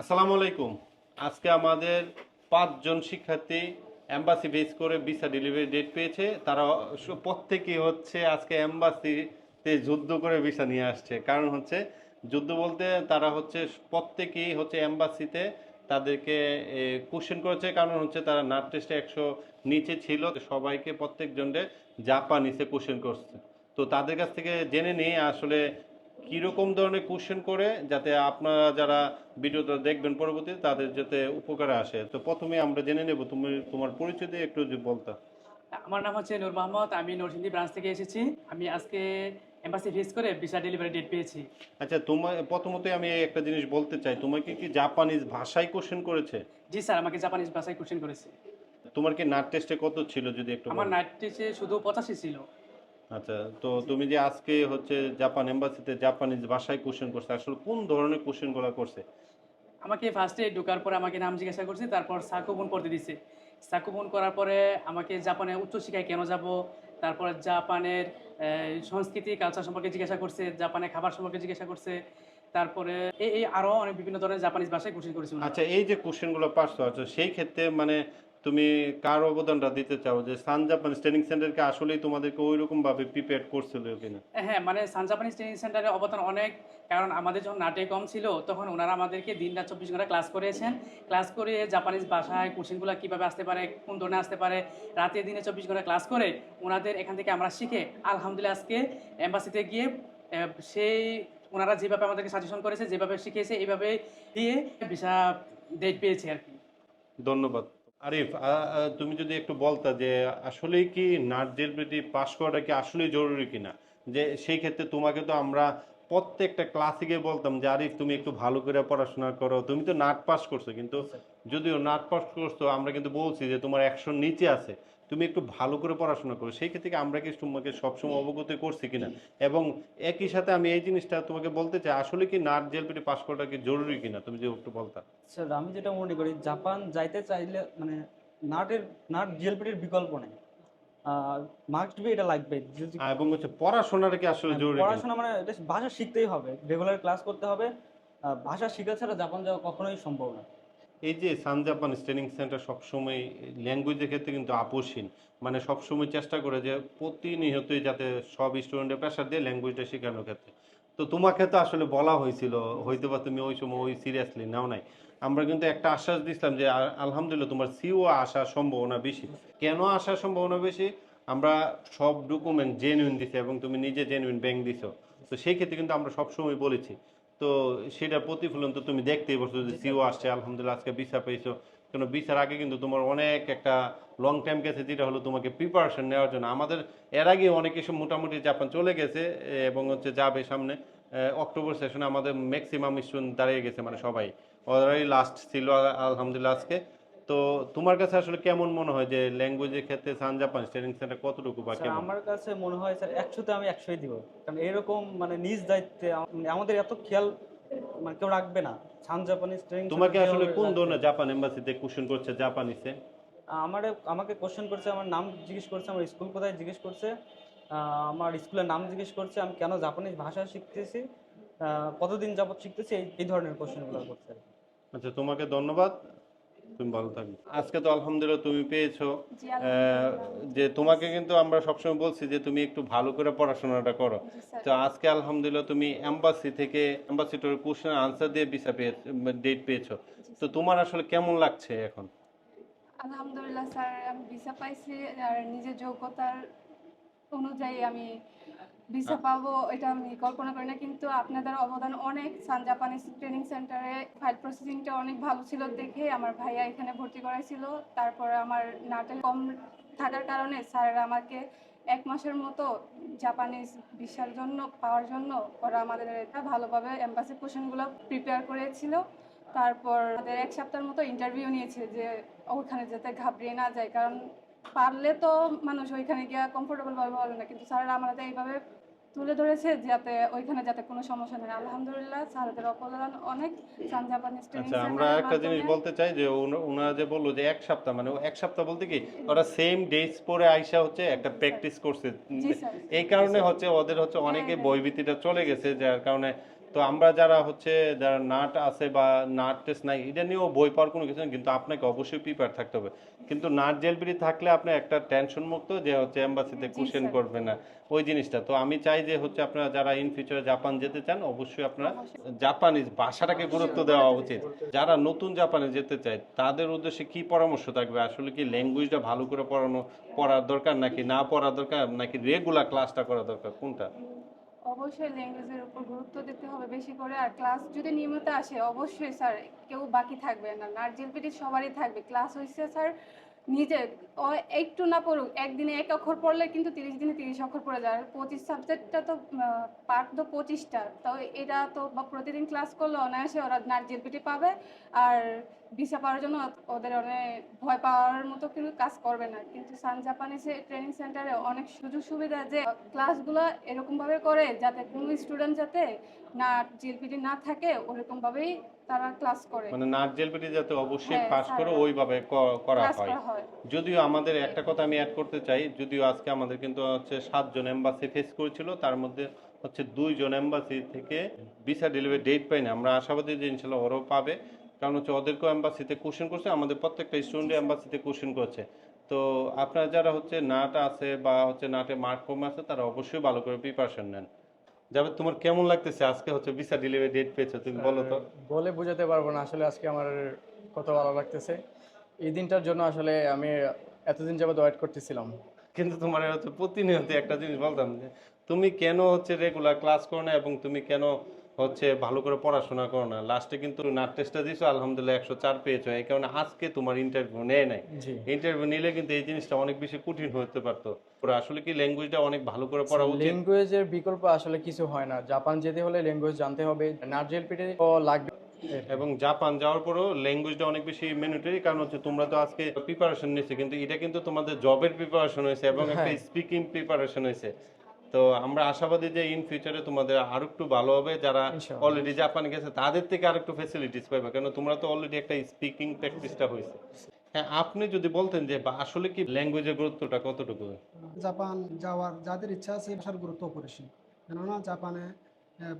আসসালামু আলাইকুম। আজকে আমাদের পাঁচজন শিক্ষার্থী অ্যাম্বাসি বেস করে ভিসা ডেলিভারি ডেট পেয়েছে। তারা প্রত্যেকেই হচ্ছে আজকে এম্বাসিতে যুদ্ধ করে ভিসা নিয়ে আসছে। কারণ হচ্ছে, যুদ্ধ বলতে তারা হচ্ছে প্রত্যেকেই হচ্ছে অ্যাম্বাসিতে তাদেরকে কোশ্চেন করেছে। কারণ হচ্ছে তারা নাট টেস্টে একশো নিচে ছিল। সবাইকে প্রত্যেকজনকে জাপানিসে কোশ্চেন করছে। তো তাদের কাছ থেকে জেনে নিয়ে আসলে কীরকম ধরনের কোশ্চেন করে যাতে আপনারা যারা ভিডিওটা দেখবেন পরবর্তীতে তাদের যাতে উপকারে আসে? তো প্রথমে আমরা জেনে নেব তুমি তোমার পরিচয় দিয়ে একটু বলতা। আমার নাম হচ্ছে নূর মোহাম্মদ আমি নরসিংদী ব্রাঞ্চ থেকে এসেছি। আমি আজকে এম্বাসি ভিজ করে ভিসা ডেলিভারি ডেট পেয়েছি। আচ্ছা তোমার প্রথমত আমি একটা জিনিস বলতে চাই তোমাকে কি জাপানিজ ভাষায় কোশ্চেন করেছে? জি স্যার আমাকে জাপানিজ ভাষায় কোশ্চেন করেছে। তোমার কি নাট টেস্টে কত ছিল যদি একটু আমার? নাইট টেস্টে শুধু পঁচাশি ছিল। আচ্ছা তো তুমি যে আজকে হচ্ছে জাপান এম্বাসিতে জাপানিজ ভাষায় কোশ্চেন করছে আসলে কোন ধরনের কোশ্চেনগুলো করছে? আমাকে ফার্স্টে ঢোকার পরে আমাকে নাম জিজ্ঞাসা করছে তারপর সাকুবন করতে দিছে। সাকুবন করার পরে আমাকে জাপানে উচ্চশিক্ষায় কেন যাব? তারপর জাপানের সংস্কৃতি কালচার সম্পর্কে জিজ্ঞাসা করছে জাপানের খাবার সম্পর্কে জিজ্ঞাসা করছে। তারপরে এই এই আরও অনেক বিভিন্ন ধরনের জাপানিজ ভাষায় কোশ্চেন করেছে আচ্ছা এই যে কোশ্চেনগুলো পারছ আচ্ছা সেই ক্ষেত্রে মানে তুমি কার অবদানটা দিতে চাও? যে সান জাপান ট্রেনিং সেন্টারকে আসলেই তোমাদেরকে ওই ভাবে প্রিপেয়ার করছিল কিনা? হ্যাঁ মানে সান জাপানিজ ট্রেনিং সেন্টারের অবদান অনেক। কারণ আমাদের যখন নাটে কম ছিল তখন ওনারা আমাদেরকে দিন রাত চব্বিশ ঘণ্টা ক্লাস করিয়েছেন। ক্লাস করে জাপানিজ ভাষায় কোশ্চেনগুলো কীভাবে আসতে পারে কোন ধরনের আসতে পারে রাতে দিনে চব্বিশ ঘণ্টা ক্লাস করে ওনাদের এখান থেকে আমরা শিখে আলহামদুলিল্লাহ আজকে এম্বাসিতে গিয়ে সেই ওনারা যেভাবে আমাদেরকে সাজেশন করেছে যেভাবে শিখিয়েছে এইভাবে দিয়ে ভিসা ডেট পেয়েছে আর কি। ধন্যবাদ। আরিফ তুমি যদি একটু বলতা যে আসলে কি নাট জেলবিটি পাস করাটা কি আসলেই জরুরি কিনা? যে সেই ক্ষেত্রে তোমাকে তো আমরা প্রত্যেকটা ক্লাসে গিয়ে বলতাম যে আরিফ তুমি একটু ভালো করে পড়াশোনা করো। তুমি তো নাট পাস করছ কিন্তু যদিও নাট পাস করছ আমরা কিন্তু বলছি যে তোমার একশো নিচে আছে। তুমি একটু ভালো করে পড়াশোনা করো। সেই ক্ষেত্রে আমরা কি তোমাকে সবসময় অবগত করছি কিনা? এবং একই সাথে আমি এই জিনিসটা তোমাকে বলতে চাই আসলে কি নাট জেলপিটি পাস করাটা কি জরুরি কিনা? তুমি যে একটু বলতা। স্যার আমি যেটা মনে করি জাপান যাইতে চাইলে মানে নাটের নাট জিএলপিটির বিকল্প নেই। মাস্ট বি এটা লাগবে। এবং হচ্ছে পড়াশোনাটা কি আসলে জরুরি? পড়াশোনা মানে এটা ভাষা শিখতেই হবে। রেগুলার ক্লাস করতে হবে। ভাষা শিখা ছাড়া জাপান যাওয়া কখনোই সম্ভব না। এই যে সান জাপান ট্রেনিং সেন্টার সবসময় ল্যাঙ্গুয়েজের ক্ষেত্রে কিন্তু আপোষহীন। মানে সবসময় চেষ্টা করে যে প্রতিনিয়তই যাতে সব স্টুডেন্টের প্রেশার দিয়ে ল্যাঙ্গুয়েজটা শেখানোর ক্ষেত্রে। তো তোমাকে তো আসলে বলা হয়েছিল হয়তো বা তুমি ওই সময় ওই সিরিয়াসলি নাও নাই। আমরা কিন্তু একটা আশ্বাস দিছিলাম যে আলহামদুলিল্লাহ তোমার সিও আসার সম্ভাবনা বেশি। কেন আসার সম্ভাবনা বেশি? আমরা সব ডকুমেন্ট জেনুইন দিছি এবং তুমি নিজে জেনুইন ব্যাংক দিছো। তো সেই ক্ষেত্রে কিন্তু আমরা সবসময় বলেছি। তো সেটা প্রতিফলন তো তুমি দেখতেই পারছ যে সিও আসছে, আলহামদুলিল্লাহ আজকে ভিসা পেয়েছ কেন ভিসার আগে কিন্তু তোমার অনেক একটা লং টাইম গেছে যেটা হলো তোমাকে প্রিপারেশন নেওয়ার জন্য। আমাদের এর আগে অনেক কিছু মোটামুটি জাপান চলে গেছে এবং হচ্ছে যাবে সামনে অক্টোবর সেশনে আমাদের ম্যাক্সিমাম স্টুডেন্ট দাঁড়িয়ে গেছে মানে সবাই। ওরাই লাস্ট ছিল আলহামদুলিল্লাহ আজকে। তো তোমার কাছে আসলে কেমন মনে হয় যে ল্যাঙ্গুয়েজের ক্ষেত্রে সান জাপান ট্রেনিং সেন্টার কতটুকু বা কেমন? আমার কাছে মনে হয় স্যার একশোতে আমি একশোই দিব। কারণ এরকম মানে নিজ দায়িত্বে মানে আমাদের এত খেয়াল মানে কেউ রাখবে না। সান জাপানিজ ট্রেনিং তোমাকে আসলে কোন ধরনের জাপান এম্বাসিতে কোশ্চেন করছে জাপানিসে আমার আমাকে কোশ্চেন করছে আমার নাম জিজ্ঞেস করছে আমার স্কুল কোথায় জিজ্ঞেস করছে আমার স্কুলের নাম জিজ্ঞেস করছে আমি কেন জাপানিজ ভাষা শিখতেছি কতদিন যাবত শিখতেছি এই এই ধরনের কোশ্চেনগুলো করছে। আচ্ছা তোমাকে ধন্যবাদ। তুমি ভালো থাকবে। আজকে তো আলহামদুলিল্লাহ তুমি পেয়েছ। যে তোমাকে কিন্তু আমরা সবসময় বলছি যে তুমি একটু ভালো করে পড়াশোনাটা করো। তো আজকে আলহামদুলিল্লাহ তুমি এম্বাসি থেকে এম্বাসিটর কোশ্চেন আনসার দিয়ে ভিসা পেয়ে ডেট পেয়েছ। তো তোমার আসলে কেমন লাগছে এখন? আলহামদুলিল্লাহ স্যার আমি ভিসা পাইছি আর নিজের যোগ্যতার অনুযায়ী আমি ভিসা পাবো, এটা আমি কল্পনা করি না, কিন্তু আপনাদের অবদান অনেক। সান জাপানিজ ট্রেনিং সেন্টারে ফাইল প্রসেসিংটা অনেক ভালো ছিল দেখে আমার ভাইয়া এখানে ভর্তি করাইছিল। তারপরে আমার নাটে কম থাকার কারণে স্যারেরা আমাকে এক মাসের মতো জাপানিজ ভিসার জন্য, পাওয়ার জন্য ওরা আমাদের এটা ভালোভাবে এম্বাসি কোশ্চেনগুলো প্রিপেয়ার করেছিল। তারপর আমাদের এক সপ্তাহের মতো ইন্টারভিউ নিয়েছে যে ওখানে যাতে ঘাবড়িয়ে না যায়, কারণ পারলে তো মানুষ ওইখানে গিয়ে কমফোর্টেবল ভাবে বলে না। কিন্তু স্যারেরা আমাদের এইভাবে তুলে ধরেছে যাতে ওইখানে যাতে কোনো সমস্যা নেই আলহামদুলিল্লাহ স্যারদের অবদান অনেক। আচ্ছা আমরা একটা জিনিস বলতে চাই যে ওনা- ওনারা যে বলল যে এক সপ্তাহ মানে এক সপ্তাহ বলতে কি ওরা সেম ডেটস পরে আইসা হচ্ছে একটা প্র্যাকটিস করছে। এই কারণে হচ্ছে ওদের হচ্ছে অনেকে হ্যাঁ। বইভীতিটা চলে গেছে যার কারণে তো আমরা যারা হচ্ছে যারা নাট আছে বা নাট টেস্ট নাই এটা নিয়েও বই পাওয়ার কোনো কিছু নেই কিন্তু আপনাকে অবশ্যই প্রিপেয়ার থাকতে হবে। কিন্তু নাট জেলবিরি থাকলে আপনি একটা টেনশন মুক্ত যে হচ্ছে এম্বাসিতে জি, কোশ্চেন করবে না ওই জিনিসটা। তো আমি চাই যে হচ্ছে আপনারা যারা ইন ফিউচারে জাপান যেতে চান অবশ্যই আপনারা জাপানিজ ভাষাটাকে গুরুত্ব দেওয়া উচিত। যারা নতুন জাপানে যেতে চায় তাদের উদ্দেশ্যে কি পরামর্শ থাকবে? আসলে কি ল্যাঙ্গুয়েজটা ভালো করে পড়ানো পড়ার দরকার নাকি না পড়ার দরকার নাকি রেগুলার ক্লাসটা করা দরকার? কোনটা? অবশ্যই ল্যাঙ্গুয়েজের উপর গুরুত্ব দিতে হবে বেশি করে। আর ক্লাস যদি নিয়মিত আসে, অবশ্যই স্যার কেউ বাকি থাকবে না। নার্জিল পিটি সবারই থাকবে। ক্লাস হয়েছে স্যার নিজে, ও একটু না পড়ুক, একদিনে এক অক্ষর পড়লে কিন্তু তিরিশ দিনে তিরিশ অক্ষর পড়ে যায়। আর পঁচিশ সাবজেক্টটা তো পার্ট তো পঁচিশটা। তো এটা তো বা প্রতিদিন ক্লাস করলে অনায়াসে ওরা নার্জেল পিটি পাবে। আর ভিসা পাওয়ার জন্য ওদের অনেক ভয় পাওয়ার মতো কিন্তু কাজ করবে না। কিন্তু সান জাপানিসে ট্রেনিং সেন্টারে অনেক সুযোগ সুবিধা যে ক্লাসগুলো এরকমভাবে করে যাতে কোনো স্টুডেন্ট যাতে না জিএলপিটি না থাকে, ওরকমভাবেই তারা ক্লাস করে। মানে নাট জেলবিটি যাতে অবশ্যই হ্যাঁ, পাস করে ওইভাবে করা হয়। করা হয়। যদিও আমাদের একটা কথা আমি অ্যাড করতে চাই যদিও আজকে আমাদের কিন্তু হচ্ছে সাতজন এম্বাসি ফেস করেছিল তার মধ্যে হচ্ছে দুইজন এম্বাসি থেকে ভিসা ডেলিভারি ডেট পাইনি। আমরা আশাবাদী যে ইনশাল্লাহ ওরাও পাবে কারণ হচ্ছে ওদেরকেও এম্বাসিতে কোশ্চেন করছে আমাদের প্রত্যেকটা স্টুডেন্ট এম্বাসিতে কোশ্চেন করছে। তো আপনারা যারা হচ্ছে নাট আছে বা হচ্ছে নাটে মার্ক কম আছে তারা অবশ্যই ভালো করে প্রিপারেশন নেন। যাবে তোমার কেমন লাগতেছে? আজকে হচ্ছে ভিসা ডেলিভারি ডেট পেয়েছ তুমি বলো তো। বলে বোঝাতে পারব না আসলে আজকে আমার কত ভালো লাগতেছে। এই দিনটার জন্য আসলে আমি এতদিন যাবত ওয়েট করতেছিলাম। কিন্তু তোমার হচ্ছে প্রতিনিয়ত একটা জিনিস বলতাম যে তুমি কেন হচ্ছে রেগুলার ক্লাস করো না এবং তুমি কেন হচ্ছে ভালো করে পড়াশোনা করো না। লাস্টে কিন্তু নাট টেস্টটা দিছো আলহামদুলিল্লাহ একশো চার পেয়েছ। এই কারণে আজকে তোমার ইন্টারভিউ নেয় নাই। ইন্টারভিউ নিলে কিন্তু এই জিনিসটা অনেক বেশি কঠিন হতে পারতো। আসলে কি ল্যাঙ্গুয়েজটা অনেক ভালো করে পড়া উচিত? ল্যাঙ্গুয়েজের বিকল্প আসলে কিছু হয় না। জাপান যেতে হলে ল্যাঙ্গুয়েজ জানতে হবে। নার্জেল পিটে লাগবে। এবং জাপান যাওয়ার পরেও ল্যাঙ্গুয়েজটা অনেক বেশি ম্যান্ডেটরি কারণ হচ্ছে তোমরা তো আজকে প্রিপারেশন নিয়েছো কিন্তু এটা কিন্তু তোমাদের জবের প্রিপারেশন হয়েছে এবং একটা হ্যাঁ। স্পিকিং প্রিপারেশন হয়েছে। তো আমরা আশাবাদী যে ইন ফিউচারে তোমাদের আরও একটু ভালো হবে যারা অলরেডি জাপান গেছে তাদের থেকে আরেকটু ফ্যাসিলিটিস পাবে কারণ তোমরা তো অলরেডি একটা স্পিকিং প্র্যাকটিসটা হয়েছে হ্যাঁ আপনি যদি বলতেন যে আসলে কি ল্যাঙ্গুয়েজের গুরুত্বটা কতটুকু? জাপান যাওয়ার যাদের ইচ্ছা আছে ভাষার গুরুত্ব অপরিসীম। কেননা জাপানে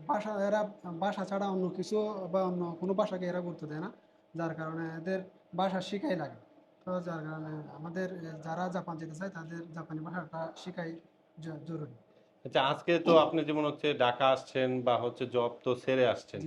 ভাষা এরা ভাষা ছাড়া অন্য কিছু বা অন্য কোনো ভাষাকে এরা গুরুত্ব দেয় না। যার কারণে এদের ভাষা শিখাই লাগে। তো যার কারণে আমাদের যারা জাপান যেতে চায় তাদের জাপানি ভাষাটা শিখাই জরুরি। আচ্ছা আজকে তো আপনি যেমন হচ্ছে ঢাকা আসছেন বা হচ্ছে জব তো ছেড়ে আসছেন।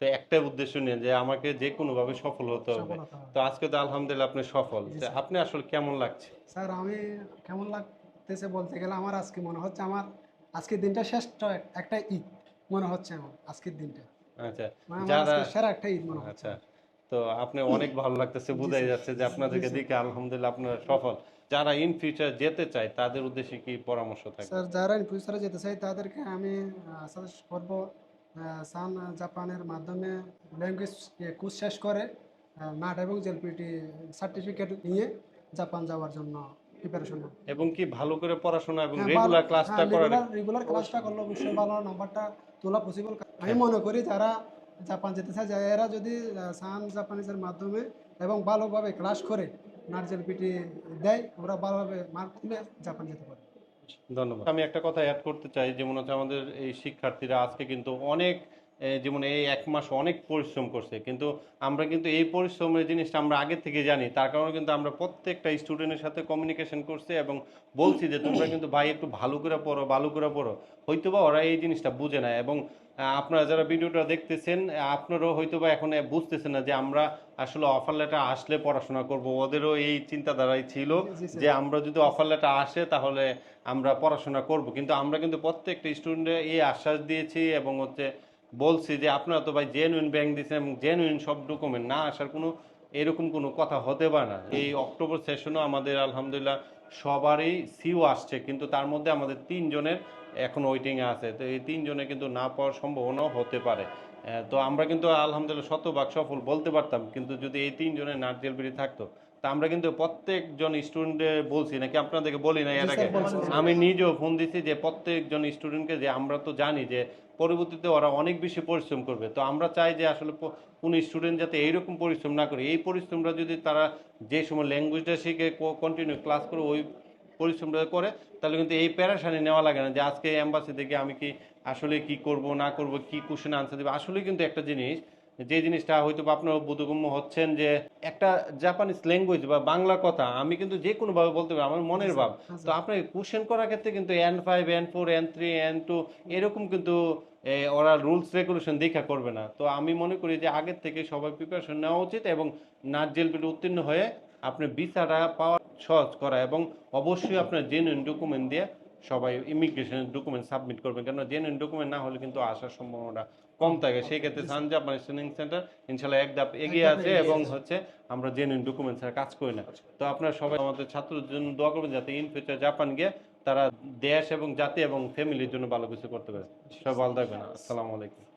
তো একটা উদ্দেশ্য নিয়ে যে আমাকে যে কোনো ভাবে সফল হতে হবে। তো আজকে তো আলহামদুলিল্লাহ আপনি সফল। আপনি আসলে কেমন লাগছে? স্যার আমি কেমন লাগতেছে বলতে গেলে আমার আজকে মনে হচ্ছে আমার আজকের দিনটা শ্রেষ্ঠ এক- একটা ঈদ মনে হচ্ছে আমার আজকের দিনটা। আচ্ছা মানে যারা সেরা একটা ঈদ মনে হচ্ছে আচ্ছা। তো আপনি অনেক ভালো লাগতেছে বোঝাই যাচ্ছে যে আপনাদেরকে। দেখে আলহামদুলিল্লাহ আপনারা সফল। যারা ইন ফিউচার যেতে চায় তাদের উদ্দেশ্যে কি পরামর্শ থাকে স্যার যারা ইন ফিউচারে যেতে চাই তাদেরকে আমি সাজেস্ট করব সান জাপানের মাধ্যমে ল্যাঙ্গুয়েজ কোর্স শেষ করে নাট এবং জেলপিটি সার্টিফিকেট নিয়ে জাপান যাওয়ার জন্য প্রিপারেশন এবং কি ভালো করে পড়াশোনা এবং হ্যাঁ, রেগুলার ক্লাসটা করার রেগুলার ক্লাসটা করলে অবশ্যই ভালো নাম্বারটা তোলা পসিবল আমি মনে করি যারা জাপান যেতে চায় যা- এরা যদি সান জাপানিজের মাধ্যমে এবং ভালোভাবে ক্লাস করে নাট জেলপিটি দেয় ওরা ভালোভাবে মার্ক তুলে জাপান যেতে পারে। ধন্যবাদ। আমি একটা কথা অ্যাড করতে চাই যেমন হচ্ছে আমাদের এই শিক্ষার্থীরা আজকে কিন্তু অনেক যেমন এই এক মাস অনেক পরিশ্রম করছে কিন্তু আমরা কিন্তু এই পরিশ্রমের জিনিসটা আমরা আগে থেকে জানি তার কারণে কিন্তু আমরা প্রত্যেকটা স্টুডেন্টের সাথে কমিউনিকেশন করছি এবং বলছি যে তোমরা কিন্তু ভাই একটু ভালো করে পড়ো ভালো করে পড়ো। হয়তো বা ওরা এই জিনিসটা বুঝে না এবং আপনারা যারা ভিডিওটা দেখতেছেন আপনারাও হয়তো বা এখন বুঝতেছেন না যে আমরা আসলে অফার লেটার আসলে পড়াশোনা করব। ওদেরও এই চিন্তাধারাই ছিল যে আমরা যদি অফার লেটার আসে তাহলে আমরা পড়াশোনা করব। কিন্তু আমরা কিন্তু প্রত্যেকটা স্টুডেন্টে এই আশ্বাস দিয়েছি এবং হচ্ছে বলছি যে আপনারা তো ভাই জেনুইন ব্যাংক দিচ্ছেন এবং জেনুইন সব ডকুমেন্ট না আসার কোনো এরকম কোনো কথা হতে পারে না। এই অক্টোবর সেশনও আমাদের আলহামদুলিল্লাহ সবারই সিও আসছে কিন্তু তার মধ্যে আমাদের তিনজনের এখন ওয়েটিংয়ে আছে। তো এই তিনজনে কিন্তু না পাওয়ার সম্ভাবনাও হতে পারে। তো আমরা কিন্তু আলহামদুলিল্লাহ শতভাগ সফল বলতে পারতাম কিন্তু যদি এই তিনজনের নাট জেলবিরি থাকতো তা আমরা কিন্তু প্রত্যেকজন স্টুডেন্টে বলছি নাকি আপনাদেরকে বলি না এর আগে? আমি নিজেও ফোন দিছি যে প্রত্যেকজন স্টুডেন্টকে যে আমরা তো জানি যে পরবর্তীতে ওরা অনেক বেশি পরিশ্রম করবে। তো আমরা চাই যে আসলে কোনো স্টুডেন্ট যাতে এইরকম পরিশ্রম না করে। এই পরিশ্রমটা যদি তারা যে সময় ল্যাঙ্গুয়েজটা শিখে কন্টিনিউ ক্লাস করে ওই পরিশ্রমটা করে, তাহলে কিন্তু এই প্যারাশানি নেওয়া লাগে না যে আজকে অ্যাম্বাসি থেকে আমি কি আসলে কি করব, না করব, কি কোশ্চেন আনসার দেবে। আসলে কিন্তু একটা জিনিস যে জিনিসটা হয়তো বা আপনারা বোধগম্য হচ্ছেন যে একটা জাপানিজ ল্যাঙ্গুয়েজ বা বাংলা কথা আমি কিন্তু যে কোনো ভাবে বলতে পারি আমার মনের ভাব। তো আপনার কোশ্চেন করার ক্ষেত্রে কিন্তু N five N four N three N two এরকম কিন্তু ওরা রুলস রেগুলেশন দেখা করবে না। তো আমি মনে করি যে আগের থেকে সবাই প্রিপারেশন নেওয়া উচিত এবং নাচ জেলবিল উত্তীর্ণ হয়ে আপনি ভিসাটা পাওয়া সহজ করা এবং অবশ্যই আপনার জেনুইন ডকুমেন্ট দিয়ে সবাই ইমিগ্রেশনের ডকুমেন্ট সাবমিট করবেন কেন জেনুইন ডকুমেন্ট না হলে কিন্তু আসার সম্ভাবনা কম থাকে। সেই ক্ষেত্রে সান জাপান ট্রেনিং সেন্টার ইনশাল্লাহ এক ধাপ এগিয়ে আছে এবং হচ্ছে আমরা জেনুইন ডকুমেন্ট ছাড়া কাজ করি না। তো আপনারা সবাই আমাদের ছাত্রদের জন্য দোয়া করবেন যাতে ইন ফিউচার জাপান গিয়ে তারা দেশ এবং জাতি এবং ফ্যামিলির জন্য ভালো কিছু করতে পারে। সবাই ভালো থাকবেন। আসসালামু আলাইকুম।